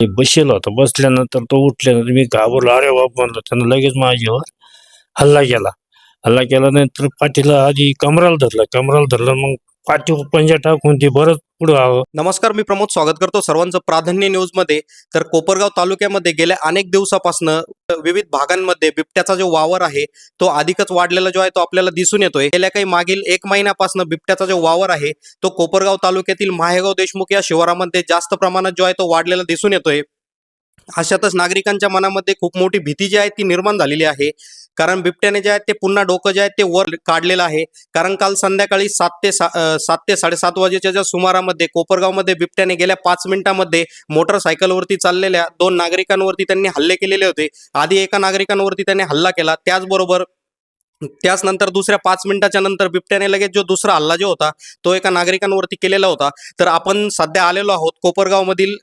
ते बसेल होता. बसल्यानंतर तो उठल्यानंतर मी घाबरलो. अरे बाप म्हणलं त्यानं लगेच माझ्यावर हल्ला केला. हल्ला केल्यानंतर पाठीला आधी कमराला धरला. कमराला धरलं मग पंजा टाकून ते बरंच नमस्कार मी प्रमोद स्वागत करतो सर्वांचं प्राधान्य न्यूजमध्ये तर कोपरगाव तालुक्यामध्ये गेल्या अनेक दिवसापासून विविध भागांमध्ये बिबट्याचा जो वावर आहे तो अधिकच वाढलेला जो आहे तो आपल्याला दिसून येतोय. गेल्या काही मागील एक महिन्यापासून बिबट्याचा जो वावर आहे तो कोपरगाव तालुक्यातील माहेगाव देशमुख या शिवारामध्ये जास्त प्रमाणात जो आहे तो वाढलेला दिसून येतोय. अशातच नागरिकांच्या मनामध्ये खूप मोठी भीती जी आहे ती निर्माण झालेली आहे. कारण बिबट्याने जे आहे ते पुन्हा डोकं जे आहे ते वर काढलेलं आहे. कारण काल संध्याकाळी सात ते सा सात ते साडेसात वाजेच्या ज्या सुमारामध्ये कोपरगावमध्ये बिबट्याने गेल्या पाच मिनिटांमध्ये मोटरसायकलवरती चाललेल्या दोन नागरिकांवरती त्यांनी हल्ले केलेले होते. आधी एका नागरिकांवरती त्यांनी हल्ला केला. त्याचबरोबर त्याच नंतर दुसऱ्या पाच मिनिटाच्या नंतर बिबट्याने लगेच जो दुसरा हल्ला जो होता तो एका नागरिकांवरती केलेला होता. तर आपण सध्या आलेलो आहोत कोपरगावमधील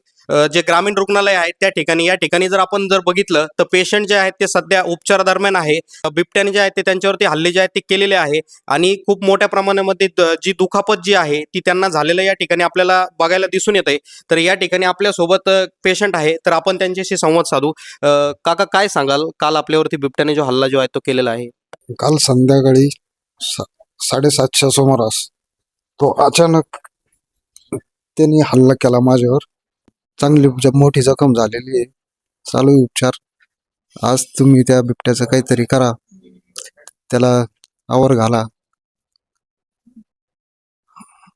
जे ग्रामीण रुग्णालय आहे त्या ठिकाणी या ठिकाणी जर आपण जर बघितलं तर पेशंट जे आहेत ते सध्या उपचार दरम्यान आहे. बिबट्याने जे आहेत ते त्यांच्यावरती हल्ले जे आहेत ते केलेले आहे. आणि खूप मोठ्या प्रमाणामध्ये जी दुखापत जी आहे ती त्यांना झालेलं या ठिकाणी आपल्याला बघायला दिसून येत आहे तर या ठिकाणी आपल्यासोबत पेशंट आहे. तर आपण त्यांच्याशी संवाद साधू. काका काय सांगाल? काल आपल्यावरती बिबट्याने जो हल्ला जो आहे तो केलेला आहे. काल संध्याकाळी सा- साडेसातच्या सुमारास तो अचानक त्यांनी हल्ला केला माझ्यावर. चांगली मोठी जखम झालेली आहे. चालू आहे उपचार. आज तुम्ही त्या बिबट्याचं काहीतरी करा. त्याला आवर घाला.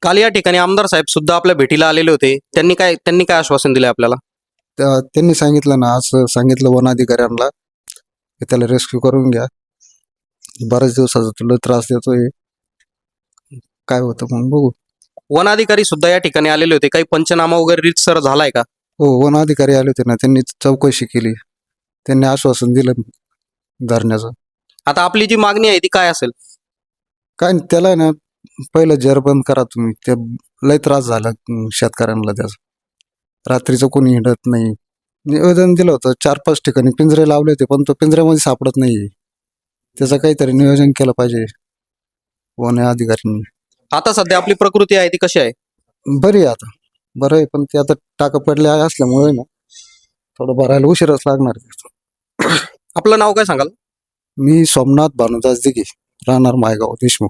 काल या ठिकाणी आमदार साहेब सुद्धा आपल्या भेटीला आलेले होते. त्यांनी काय त्यांनी काय आश्वासन दिले आपल्याला? त्या त्यांनी सांगितलं ना असं सांगितलं वन अधिकाऱ्यांना की त्याला रेस्क्यू करून घ्या. बऱ्याच दिवसाचा तुला त्रास देतोय. काय होतं मग बघू. वन अधिकारी सुद्धा या ठिकाणी आलेले होते. काही पंचनामा वगैरे रीतसर झालाय का? हो वन अधिकारी आले होते ना. त्यांनी चौकशी केली. त्यांनी आश्वासन दिलं धरण्याचं. आता आपली जी मागणी आहे ती काय असेल? काय नाही, त्याला ना पहिलं जर बंद करा तुम्ही. ते लय त्रास झाला अं, शेतकऱ्यांना त्याचा. रात्रीचं कोणी हिंडत नाही. निवेदन दिलं होतं. चार पाच ठिकाणी पिंजरे लावले होते पण तो पिंजऱ्यामध्ये सापडत नाही त्याचं काहीतरी नियोजन केलं पाहिजे. वन अधिकाऱ्यांनी आता सध्या आपली प्रकृती आहे ती कशी आहे? बरी आहे आता. बरं आहे पण ते आता टाका पडले असल्यामुळे ना थोडं भरायला उशीरच लागणार आहे. आपलं नाव काय सांगाल? मी सोमनाथ भानुदास दिघे राहणार मायगाव देशमुख.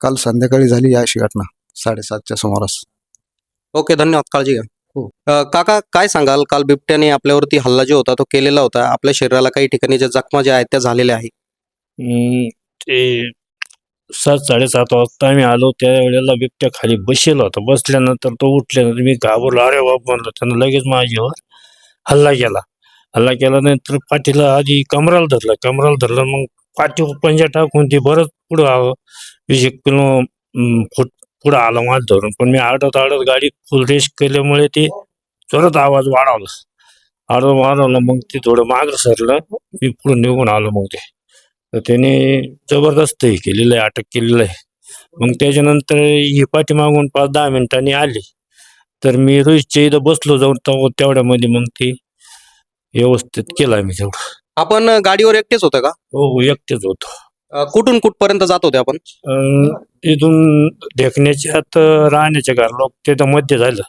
काल संध्याकाळी झाली अशी घटना साडेसातच्या सुमारास. ओके धन्यवाद काळजी घ्या. हो. अ, काका काय सांगाल? काल बिबट्याने आपल्यावरती हल्ला जो होता तो केलेला होता. आपल्या शरीराला काही ठिकाणी ज्या जखमा ज्या आहेत त्या झालेल्या आहेत. हम्म, ते सात साडेसात वाजता आम्ही आलो. त्यावेळेला बिबट्या खाली बसेल होता. बसल्यानंतर तो उठल्यानंतर मी घाबरलो. अरे बाप म्हणलं त्यानं लगेच माझ्यावर हल्ला केला. हल्ला केल्यानंतर पाठीला आधी कमराला धरलं. कमराला धरलं. मग पाठी पंजा टाकून ते बरंच पुढं आलं वीस एक किलो फुट पुढं आलं माझं धरून. पण मी आडत आडत गाडी फुल रेस केल्यामुळे ते जोरात आवाज वाढवला. आडत वाढवला. मग ते थोडं मागं सरलं. मी पुढे निघून आलो मग ते. तर त्याने जबरदस्त हे केलेलं आहे अटक केलेलं आहे. मग त्याच्यानंतर ही पाठीमागून पाच दहा मिनिटांनी आली. तर मी रोहितच्या इथं बसलो जाऊन तेवढ्यामध्ये मग ते व्यवस्थित केलं मी तेवढं. आपण गाडीवर एकटेच होतं का? हो हो एकटेच होतो. अ, कुठून कुठपर्यंत जात होते आपण? अं, इथून देखण्याच्या तर राहण्याच्या घर लोक तिथं मध्ये झालं.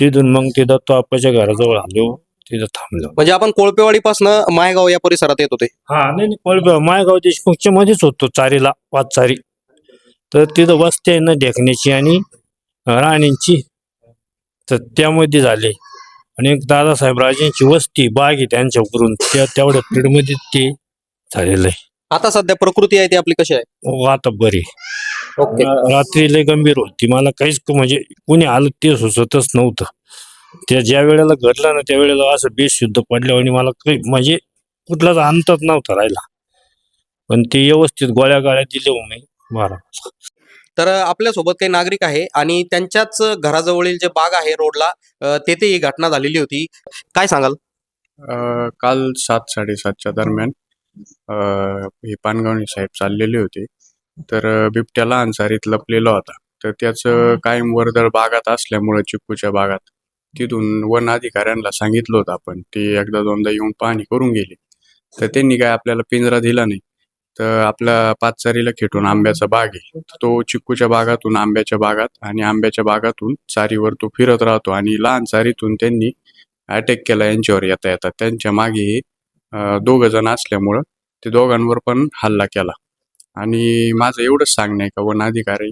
तिथून मग ते दत्तो आप्पाच्या घराजवळ आलो. तिथं थांबलो. म्हणजे आपण कोळपेवाडीपासून मायगाव या परिसरात येत होते. हा नाही नाही मायगाव देशमुखच्या मध्येच होतो चारीला पाच चारी तर तिथं वस्ती आहे ना देखण्याची आणि राणींची. तर त्यामध्ये झाले. आणि एक दादासाहेब राजेंची वस्ती बाग आहे त्यांच्याकडून त्या तेवढ्या पिरियडमध्ये ते झालेलं आहे. आता सध्या प्रकृती आहे ती आपली कशी आहे? हो, आता बरी ओके. रात्री लय गंभीर होती. मला काहीच क- म्हणजे कुणी आलं ते सुचतच नव्हतं. त्या ज्या वेळेला घडलं ना त्या वेळेला असं बेशुद्ध आणि मला काही म्हणजे कुठलाच अंतच नव्हता राहिला. पण ते व्यवस्थित गोळ्या गाळ्या दिले हो मी बरं तर आपल्यासोबत काही नागरिक आहे आणि त्यांच्याच घराजवळील जे बाग आहे रोडला अ, तेथे ही घटना झालेली होती. काय सांगाल? अ, काल सात साडेसातच्या दरम्यान अ, हे पानगावणी साहेब चाललेले होते. तर अ, बिबट्याला अन्सारीत लपलेला होता. तर त्याचं कायम वर्दळ बागात असल्यामुळं चिक्कूच्या बागात तिथून वन अधिकाऱ्यांना सांगितलं होतं आपण. ते एकदा दोनदा येऊन पाहणी करून गेले. तर त्यांनी काय आपल्याला पिंजरा दिला नाही. तर आपल्या पाचचारीला खेटून आंब्याचा बाग आहे. तो चिक्कूच्या बागातून आंब्याच्या बागात आणि आंब्याच्या बागातून चारीवर तो फिरत राहतो आणि लहान चारीतून त्यांनी अटॅक केला यांच्यावर येता येता. त्यांच्या मागे हे दोघ जण असल्यामुळं ते दोघांवर पण हल्ला केला. आणि माझं एवढंच सांगणं आहे का वन अधिकारी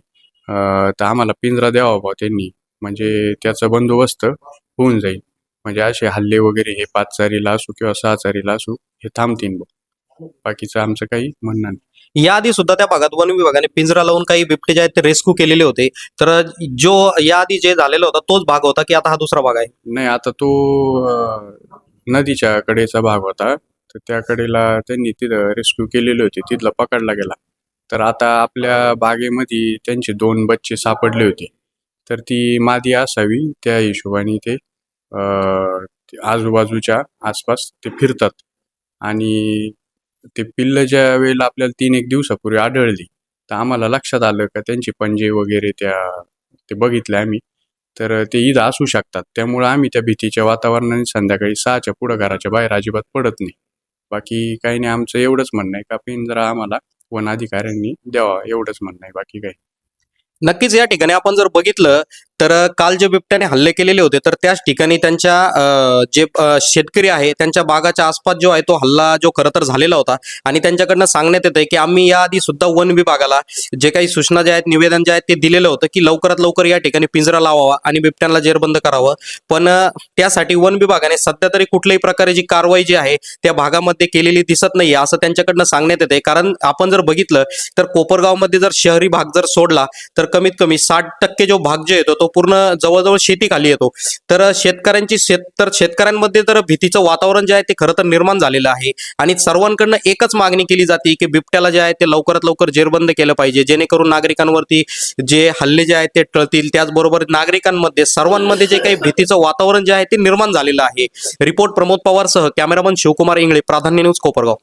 तर आम्हाला पिंजरा द्यावा बा त्यांनी. म्हणजे त्याचा बंदोबस्त होऊन जाईल. म्हणजे असे हल्ले वगैरे हे पाच चारीला असू किंवा सहा चारीला असू हे थांबतील बा बाकीचं आमचं काही म्हणणं नाही. याआधी सुद्धा त्या भागात वन विभागाने पिंजरा लावून काही बिबटे जे आहेत ते रेस्क्यू केलेले होते. तर जो याआधी जे झालेला होता तोच भाग होता की आता हा दुसरा भाग आहे? नाही आता तो नदीच्या कडेचा भाग होता. तर त्या कडेला त्यांनी तिथं रेस्क्यू केलेली होती. तिथला पकडला गेला. तर आता आपल्या बागेमध्ये त्यांचे दोन बच्चे सापडले होते. तर ती मादी असावी त्या हिशोबाने ते आजूबाजूच्या आसपास ते फिरतात. आणि ते पिल्लं ज्या वेळेला आपल्याला तीन एक दिवसापूर्वी आढळली तर आम्हाला लक्षात आलं का त्यांचे पंजे वगैरे त्या ते बघितले आम्ही. तर ते ईद असू शकतात. त्यामुळं आम्ही त्या भीतीच्या वातावरणाने संध्याकाळी सहाच्या पुढं घराच्या बाहेर अजिबात पडत नाही. बाकी काही नाही आमचं एवढंच म्हणणं आहे का पिंजरा आम्हाला वन अधिकाऱ्यांनी द्यावा एवढंच म्हणणं आहे. बाकी काही नक्कीच या ठिकाणी आपण जर बघितलं तर काल जे बिबट्याने हल्ले केलेले होते तर त्याच ठिकाणी त्यांच्या जे शेतकरी आहे त्यांच्या बागाच्या आसपास जो आहे तो हल्ला जो खरं तर झालेला होता. आणि त्यांच्याकडनं सांगण्यात येत आहे की आम्ही याआधी सुद्धा वन विभागाला जे काही सूचना ज्या आहेत निवेदन जे आहेत ते दिलेलं होतं की लवकरात लवकर या ठिकाणी पिंजरा लावावा आणि बिबट्यांना जेरबंद करावं. पण त्यासाठी वन विभागाने सध्या तरी कुठल्याही प्रकारे जी कारवाई जी आहे त्या भागामध्ये केलेली दिसत नाही असं त्यांच्याकडनं सांगण्यात येते कारण आपण जर बघितलं तर कोपरगावमध्ये जर शहरी भाग जर सोडला तर कमीत कमी साठ टक्के जो भाग जो येतो तो पूर्ण जवळजवळ शेती खाली येतो. तर शेतकऱ्यांची शेत तर शेतकऱ्यांमध्ये तर भीतीचं वातावरण जे आहे ते खरं तर निर्माण झालेलं आहे. आणि सर्वांकडनं एकच मागणी केली जाते की बिबट्याला जे आहे ते लवकरात लवकर जेरबंद केलं पाहिजे. जेणेकरून नागरिकांवरती जे हल्ले जे आहेत ते टळतील. त्याचबरोबर नागरिकांमध्ये सर्वांमध्ये जे काही भीतीचं वातावरण जे आहे ते निर्माण झालेलं आहे. रिपोर्ट प्रमोद पवारसह कॅमेरामन शिवकुमार इंगळे प्राधान्य न्यूज कोपरगाव.